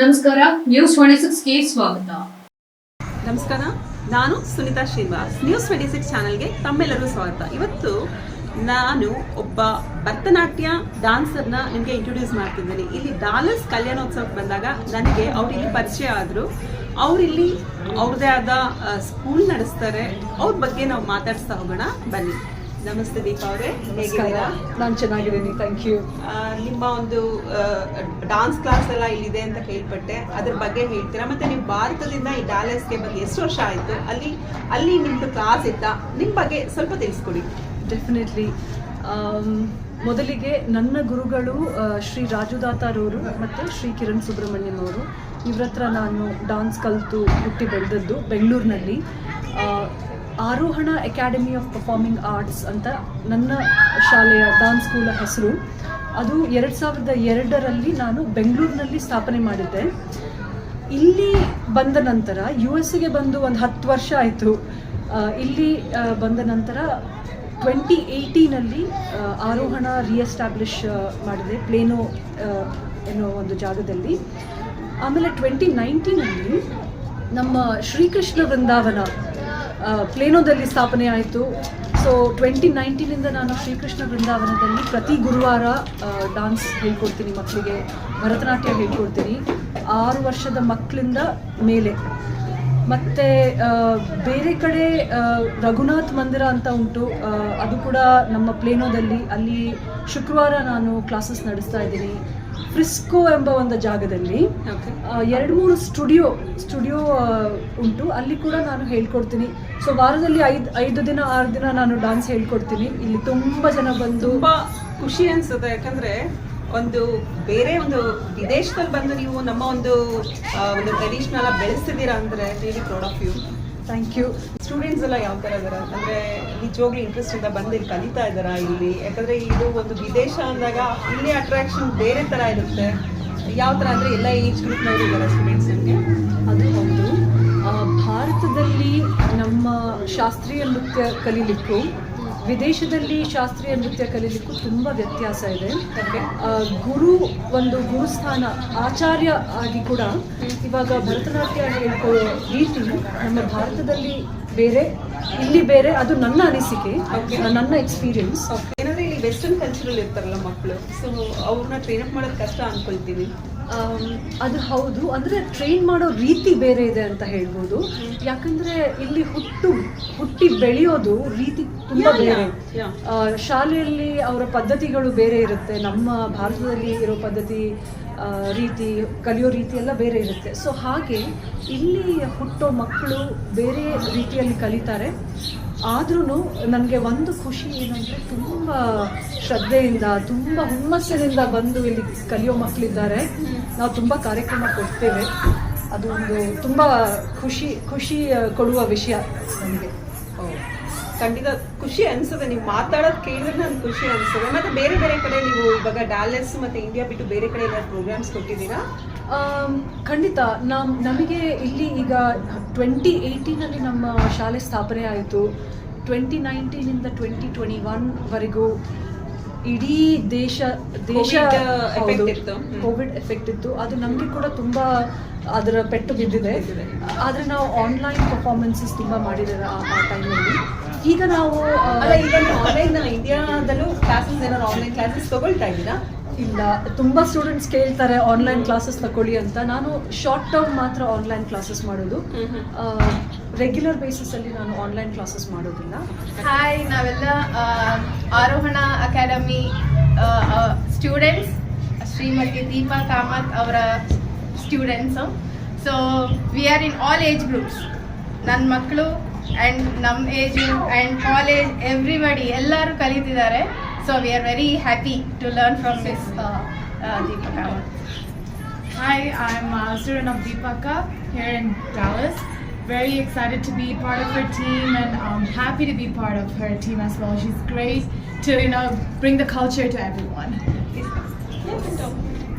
ನಮಸ್ಕಾರ news twenty ಸಿಕ್ಸ್ಗೆ ಸ್ವಾಗತ. ನಮಸ್ಕಾರ, ನಾನು Sunita Srinivas. News twenty six ಚಾನಲ್ಗೆ ತಮ್ಮೆಲ್ಲರೂ ಸ್ವಾಗತ. ಇವತ್ತು ನಾನು ಒಬ್ಬ ಭರತನಾಟ್ಯ ಡಾನ್ಸರ್ನ ನಿಮಗೆ ಇಂಟ್ರೊಡ್ಯೂಸ್ ಮಾಡ್ತಿದ್ದೀನಿ. ಇಲ್ಲಿ ಡಾಲರ್ಸ್ ಕಲ್ಯಾಣೋತ್ಸವಕ್ಕೆ ಬಂದಾಗ ನನಗೆ ಅವರಿಲ್ಲಿ ಪರಿಚಯ ಆದರು. ಅವರಿಲ್ಲಿ ಅವ್ರದೇ ಆದ ಸ್ಕೂಲ್ ನಡೆಸ್ತಾರೆ. ಅವ್ರ ಬಗ್ಗೆ ನಾವು ಮಾತಾಡಿಸ್ತಾ ಹೋಗೋಣ. ಬನ್ನಿ. ನಮಸ್ತೆ ದೀಪಾ ಅವರೇ ನಾನು ಚೆನ್ನಾಗಿದ್ದೀನಿ ಥ್ಯಾಂಕ್ ಯು ನಿಮ್ಮ ಒಂದು ಡಾನ್ಸ್ ಕ್ಲಾಸ್ ಎಲ್ಲ ಇಲ್ಲಿದೆ ಅಂತ ಕೇಳ್ಪಟ್ಟೆ. ಅದ್ರ ಬಗ್ಗೆ ಹೇಳ್ತೀರಾ? ಮತ್ತೆ ನೀವು ಭಾರತದಿಂದ ಈ ಡ್ಯಾಲೆಸ್ಗೆ ಬಂದು ಎಷ್ಟು ವರ್ಷ ಆಯಿತು? ಅಲ್ಲಿ ಅಲ್ಲಿ ನಿಮ್ಮದು ಕ್ಲಾಸ್ ಇತ್ತಾ? ನಿಮ್ಮ ಬಗ್ಗೆ ಸ್ವಲ್ಪ ತಿಳಿಸ್ಕೊಡಿ. ಡೆಫಿನೆಟ್ಲಿ ಮೊದಲಿಗೆ ನನ್ನ ಗುರುಗಳು ಶ್ರೀ ರಾಜುದಾತಾರವರು ಮತ್ತು ಶ್ರೀ ಕಿರಣ್ ಸುಬ್ರಹ್ಮಣ್ಯನ್ ಅವರು ಇವ್ರ ಹತ್ರ ನಾನು ಡಾನ್ಸ್ ಕಲಿತು ಹುಟ್ಟಿ ಬೆಳೆದದ್ದು ಬೆಂಗಳೂರಿನಲ್ಲಿ. ಆರೋಹಣ ಅಕಾಡೆಮಿ ಆಫ್ ಪರ್ಫಾರ್ಮಿಂಗ್ ಆರ್ಟ್ಸ್ ಅಂತ ನನ್ನ ಶಾಲೆಯ ಡಾನ್ಸ್ ಸ್ಕೂಲ್ ಹೆಸರು. ಅದು ಎರಡು ಸಾವಿರದ ಎರಡರಲ್ಲಿ ನಾನು ಬೆಂಗಳೂರಿನಲ್ಲಿ ಸ್ಥಾಪನೆ ಮಾಡಿದ್ದೆ. ಇಲ್ಲಿ ಬಂದ ನಂತರ ಯು ಎಸ್ಗೆ ಬಂದು ಒಂದು ಹತ್ತು ವರ್ಷ ಆಯಿತು. ಇಲ್ಲಿ ಬಂದ ನಂತರ ಟ್ವೆಂಟಿ ಏಯ್ಟೀನಲ್ಲಿ ಆರೋಹಣ ರಿಎಸ್ಟಾಬ್ಲಿಷ್ ಮಾಡಿದೆ ಪ್ಲೇನೋ ಎನ್ನುವ ಒಂದು ಜಾಗದಲ್ಲಿ. ಆಮೇಲೆ ಟ್ವೆಂಟಿ ನೈನ್ಟೀನಲ್ಲಿ ನಮ್ಮ ಶ್ರೀಕೃಷ್ಣ ವೃಂದಾವನ ಪ್ಲೇನೋದಲ್ಲಿ ಸ್ಥಾಪನೆ ಆಯಿತು. ಸೊ ಟ್ವೆಂಟಿ ನೈನ್ಟೀನಿಂದ ನಾನು ಶ್ರೀಕೃಷ್ಣ ಬೃಂದಾವನದಲ್ಲಿ ಪ್ರತಿ ಗುರುವಾರ ಡಾನ್ಸ್ ಹೇಳ್ಕೊಡ್ತೀನಿ ಮಕ್ಕಳಿಗೆ ಭರತನಾಟ್ಯ ಹೇಳ್ಕೊಡ್ತೀನಿ. ಆರು ವರ್ಷದ ಮಕ್ಕಳಿಂದ ಮೇಲೆ. ಮತ್ತು ಬೇರೆ ಕಡೆ ರಘುನಾಥ್ ಮಂದಿರ ಅಂತ ಉಂಟು. ಅದು ಕೂಡ ನಮ್ಮ ಪ್ಲೇನೋದಲ್ಲಿ. ಅಲ್ಲಿ ಶುಕ್ರವಾರ ನಾನು ಕ್ಲಾಸಸ್ ನಡೆಸ್ತಾ ಇದ್ದೀನಿ. ಫ್ರಿಸ್ಕೋ ಎಂಬ ಒಂದು ಜಾಗದಲ್ಲಿ ಎರಡು ಮೂರು ಸ್ಟುಡಿಯೋ ಸ್ಟುಡಿಯೋ ಉಂಟು. ಅಲ್ಲಿ ಕೂಡ ನಾನು ಹೇಳ್ಕೊಡ್ತೀನಿ. ಸೊ ವಾರದಲ್ಲಿ ಐದು ಐದು ದಿನ ಆರು ದಿನ ನಾನು ಡಾನ್ಸ್ ಹೇಳ್ಕೊಡ್ತೀನಿ. ಇಲ್ಲಿ ತುಂಬ ಜನ ಬಂದು ತುಂಬಾ ಖುಷಿ ಅನ್ಸುತ್ತೆ. ಯಾಕಂದ್ರೆ ಒಂದು ಬೇರೆ ಒಂದು ವಿದೇಶದಲ್ಲಿ ಬಂದು ನೀವು ನಮ್ಮ ಒಂದು ಒಂದು ಟ್ರೆಡಿಷನಲ್ ಬೆಳೆಸ್ತಿದ್ದೀರಾ ಅಂದ್ರೆ proud of you thank you students ಎಲ್ಲ ಯಾವ ಥರ ಇದಾರೆ? ಅಂದ್ರೆ ನಿಜವಾಗ್ಲೂ ಇಂಟ್ರೆಸ್ಟ್ ಇಂದ ಬಂದು ಇಲ್ಲಿ ಕಲಿತಾ ಇದ್ದಾರಾ ಇಲ್ಲಿ? ಯಾಕಂದ್ರೆ ಇದು ಒಂದು ವಿದೇಶ ಅಂದಾಗ ಇಲ್ಲಿ ಅಟ್ರಾಕ್ಷನ್ ಬೇರೆ ತರ ಇರುತ್ತೆ. ಯಾವ ತರ ಅಂದ್ರೆ ಎಲ್ಲ ಏಜ್ ಗ್ರೂಪ್ನವರು ಇದ್ದಾರೆ ಸ್ಟೂಡೆಂಟ್ಸ್ ನಿಮಗೆ? ಅದು ಹೌದು. ಭಾರತದಲ್ಲಿ ನಮ್ಮ ಶಾಸ್ತ್ರೀಯ ನೃತ್ಯ ಕಲೀಲಿಕ್ಕೂ ವಿದೇಶದಲ್ಲಿ ಶಾಸ್ತ್ರೀಯ ನೃತ್ಯ ಕಲೀಲಿಕ್ಕೂ ತುಂಬ ವ್ಯತ್ಯಾಸ ಇದೆ. ಗುರು ಒಂದು ಗುರುಸ್ಥಾನ ಆಚಾರ್ಯ ಆಗಿ ಕೂಡ ಇವಾಗ ಭರತನಾಟ್ಯ ಹೇಳ್ಕೊಳ್ಳೋ ರೀತಿ ನಮ್ಮ ಭಾರತದಲ್ಲಿ ಬೇರೆ ಇಲ್ಲಿ ಬೇರೆ ಅದು ನನ್ನ ಅನಿಸಿಕೆ ನನ್ನ ಎಕ್ಸ್ಪೀರಿಯನ್ಸ್ ಏನಂದ್ರೆ ಇಲ್ಲಿ ವೆಸ್ಟರ್ನ್ ಕಲ್ಚರಲ್ ಇರ್ತಾರಲ್ಲ ಮಕ್ಕಳು ಸೊ ಅವ್ರನ್ನ ಟ್ರೈನ್ ಅಪ್ ಮಾಡೋದು ಕಷ್ಟ ಅನ್ಕೊಳ್ತೀನಿ. ಅದು ಹೌದು. ಅಂದರೆ ಟ್ರೈನ್ ಮಾಡೋ ರೀತಿ ಬೇರೆ ಇದೆ ಅಂತ ಹೇಳ್ಬೋದು. ಯಾಕಂದರೆ ಇಲ್ಲಿ ಹುಟ್ಟು ಹುಟ್ಟಿ ಬೆಳೆಯೋದು ರೀತಿ ತುಂಬ ಬೇರೆ. ಶಾಲೆಯಲ್ಲಿ ಅವರ ಪದ್ಧತಿಗಳು ಬೇರೆ ಇರುತ್ತೆ. ನಮ್ಮ ಭಾರತದಲ್ಲಿ ಇರೋ ಪದ್ಧತಿ ರೀತಿ ಕಲಿಯೋ ರೀತಿ ಎಲ್ಲ ಬೇರೆ ಇರುತ್ತೆ. ಸೊ ಹಾಗೆ ಇಲ್ಲಿ ಹುಟ್ಟೋ ಮಕ್ಕಳು ಬೇರೆ ರೀತಿಯಲ್ಲಿ ಕಲಿತಾರೆ. ಆದ್ರೂ ನನಗೆ ಒಂದು ಖುಷಿ ಏನಂದರೆ ತುಂಬ ಶ್ರದ್ಧೆಯಿಂದ, ತುಂಬ ಹುಮ್ಮಸ್ಸಿನಿಂದ ಬಂದು ಇಲ್ಲಿ ಕಲಿಯೋ ಮಕ್ಕಳಿದ್ದಾರೆ ನಾವು ತುಂಬ ಕಾರ್ಯಕ್ರಮ ಕೊಡ್ತೇವೆ. ಅದು ಒಂದು ತುಂಬ ಖುಷಿ ಖುಷಿ ಕೊಡುವ ವಿಷಯ ನನಗೆ ಖಂಡಿತ ಖುಷಿ ಅನ್ಸುತ್ತೆ. ನೀವು ಮಾತಾಡೋದು ಕೇಳಿದ್ರೆ ನನ್ಗೆ ಖುಷಿ ಅನ್ಸುತ್ತೆ. ಮತ್ತೆ ಬೇರೆ ಬೇರೆ ಕಡೆ ನೀವು ಇವಾಗ ಡ್ಯಾಲಸ್ ಮತ್ತೆ ಇಂಡಿಯಾ ಬಿಟ್ಟು ಬೇರೆ ಕಡೆ ಏನಾದ್ರು ಪ್ರೋಗ್ರಾಮ್ಸ್ ಕೊಟ್ಟಿದ್ದೀರಾ? ಖಂಡಿತ. ನಮ್ ನಮಗೆ ಇಲ್ಲಿ ಈಗ ಟ್ವೆಂಟಿ ಏಯ್ಟೀನಲ್ಲಿ ನಮ್ಮ ಶಾಲೆ ಸ್ಥಾಪನೆ ಆಯಿತು. ಟ್ವೆಂಟಿ ನೈನ್ಟೀನಿಂದ ಟ್ವೆಂಟಿ ಟ್ವೆಂಟಿ ಒನ್ವರೆಗೂ ಇಡೀ ದೇಶ ದೇಶ Covid, uh, ಇತ್ತು. ಕೋವಿಡ್ ಎಫೆಕ್ಟ್ ಇತ್ತು. ಅದು ನಮಗೆ ಕೂಡ ತುಂಬ ಅದರ ಪೆಟ್ಟು ಬಿದ್ದಿದೆ. ಆದರೆ ನಾವು ಆನ್ಲೈನ್ ಪರ್ಫಾರ್ಮೆನ್ಸಸ್ ತುಂಬ ಮಾಡಿದ್ದೇವೆ ಆ ಆ ಟೈಮಲ್ಲಿ ಈಗ ನಾವು ಅಲ್ಲ ಈಗ ಆನ್ಲೈನ್ ಇಂಡಿಯಾದಲ್ಲೂ ಕ್ಲಾಸಸ್ ಏನಾದ್ರು ಆನ್ಲೈನ್ ಕ್ಲಾಸಸ್ ತಗೊಳ್ತಾ ಇದ್ದೀರಾ? ಇಲ್ಲ ತುಂಬ ಸ್ಟೂಡೆಂಟ್ಸ್ ಕೇಳ್ತಾರೆ ಆನ್ಲೈನ್ ಕ್ಲಾಸಸ್ ತಗೊಳ್ಳಿ ಅಂತ. ನಾನು ಶಾರ್ಟ್ ಟರ್ಮ್ ಮಾತ್ರ ಆನ್ಲೈನ್ ಕ್ಲಾಸಸ್ ಮಾಡೋದು. ರೆಗ್ಯುಲರ್ ಬೇಸಿಸಲ್ಲಿ ನಾನು ಆನ್ಲೈನ್ ಕ್ಲಾಸಸ್ ಮಾಡೋದಿಲ್ಲ. ಹಾಯ್ ನಾವೆಲ್ಲ ಆರೋಹಣ ಅಕಾಡೆಮಿ ಸ್ಟೂಡೆಂಟ್ಸ್ ಶ್ರೀಮತಿ ದೀಪಾ ಕಾಮತ್ ಅವರ students so we are in all age groups ನನ್ನ ಮಕ್ಕಳು ಆ್ಯಂಡ್ ನಮ್ಮ ಏಜು ಆ್ಯಂಡ್ ಕಾಲೇಜ್ ಎವ್ರಿಬಡಿ ಎಲ್ಲರೂ ಕಲಿತಿದ್ದಾರೆ so we are very happy to learn from miss Deepa Kamath Hi, I'm a student of Deepaka here in Dallas. Very excited to be part of her team and um, happy to be part of her team as well. She's great to you know bring the culture to everyone.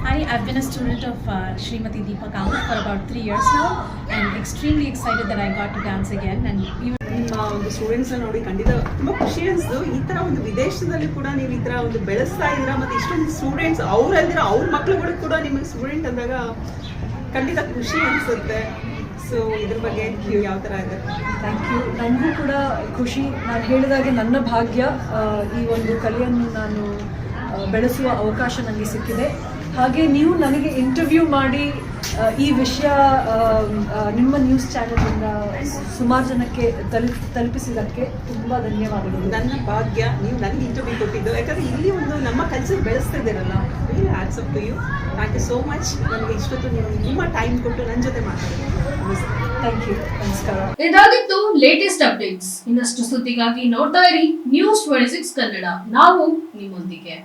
Hi, I've been a student of uh, Srimati Deepa Kamath for about three years now and extremely excited that I got to dance again and even ನಿಮ್ಮ ಒಂದು students ನೋಡಿ ಖಂಡಿತ ತುಂಬಾ ಖುಷಿ ಅನ್ಸ್ತು. ಈ ತರ ಒಂದು ವಿದೇಶದಲ್ಲಿ ಕೂಡ ನೀವು ಈ ತರ ಒಂದು ಬೆಳೆಸ್ತಾ ಇದ್ದೀರಾ? ಮತ್ತೆ ಇಷ್ಟೊಂದು ಸ್ಟೂಡೆಂಟ್ಸ್ ಅವ್ರಲ್ದಿರ ಅವ್ರ ಮಕ್ಳುಗಳು ಕೂಡ ನಿಮಗೆ ಸ್ಟೂಡೆಂಟ್ ಅಂದಾಗ ಖಂಡಿತ ಖುಷಿ ಅನಿಸುತ್ತೆ. ಸೊ ಇದ್ರ ಬಗ್ಗೆ ನೀವು ಯಾವ ಥರ ಇದೆ? ಥ್ಯಾಂಕ್ ಯು ನನಗೂ ಕೂಡ ಖುಷಿ. ನಾನು ಹೇಳಿದಾಗೆ ನನ್ನ ಭಾಗ್ಯ ಈ ಒಂದು ಕಲೆಯನ್ನು ನಾನು ಬೆಳೆಸುವ ಅವಕಾಶ ನನಗೆ ಸಿಕ್ಕಿದೆ. ಹಾಗೆ ನೀವು ನನಗೆ ಇಂಟರ್ವ್ಯೂ ಮಾಡಿ ಈ ವಿಷಯ ನಿಮ್ಮ ನ್ಯೂಸ್ ಚಾನೆಲಿಂದ ಸುಮಾರು ಜನಕ್ಕೆ ತಲುಪ್ ತಲುಪಿಸಿದ್ದಕ್ಕೆ ತುಂಬ ಧನ್ಯವಾದಗಳು. ನನ್ನ ಭಾಗ್ಯ ನೀವು ನನಗೆ ಇಂಟರ್ವ್ಯೂ ಕೊಟ್ಟಿದ್ದು. ಯಾಕಂದರೆ ಇಲ್ಲಿ ಒಂದು ನಮ್ಮ culture ಬೆಳೆಸ್ತಿದ್ದೀರಲ್ಲ really hats up to you thank you so much ನನಗೆ ಇಷ್ಟೊತ್ತು ನೀವು ನಿಮ್ಮ ಟೈಮ್ ಕೊಟ್ಟು ನನ್ನ ಜೊತೆ ಮಾತಾಡಿದ್ದು ಥ್ಯಾಂಕ್ ಯು ನಮಸ್ಕಾರ. ಇದಾಗಿತ್ತು ಲೇಟೆಸ್ಟ್ ಅಪ್ಡೇಟ್ಸ್ ಇನ್ನಷ್ಟು ಸುದ್ದಿಗಾಗಿ ನೋಡ್ತಾ ಇರಿ ನ್ಯೂಸ್ ಟ್ವೆಂಟಿ ಸಿಕ್ಸ್ ಕನ್ನಡ. ನಾವು ನಿಮ್ಮೊಂದಿಗೆ.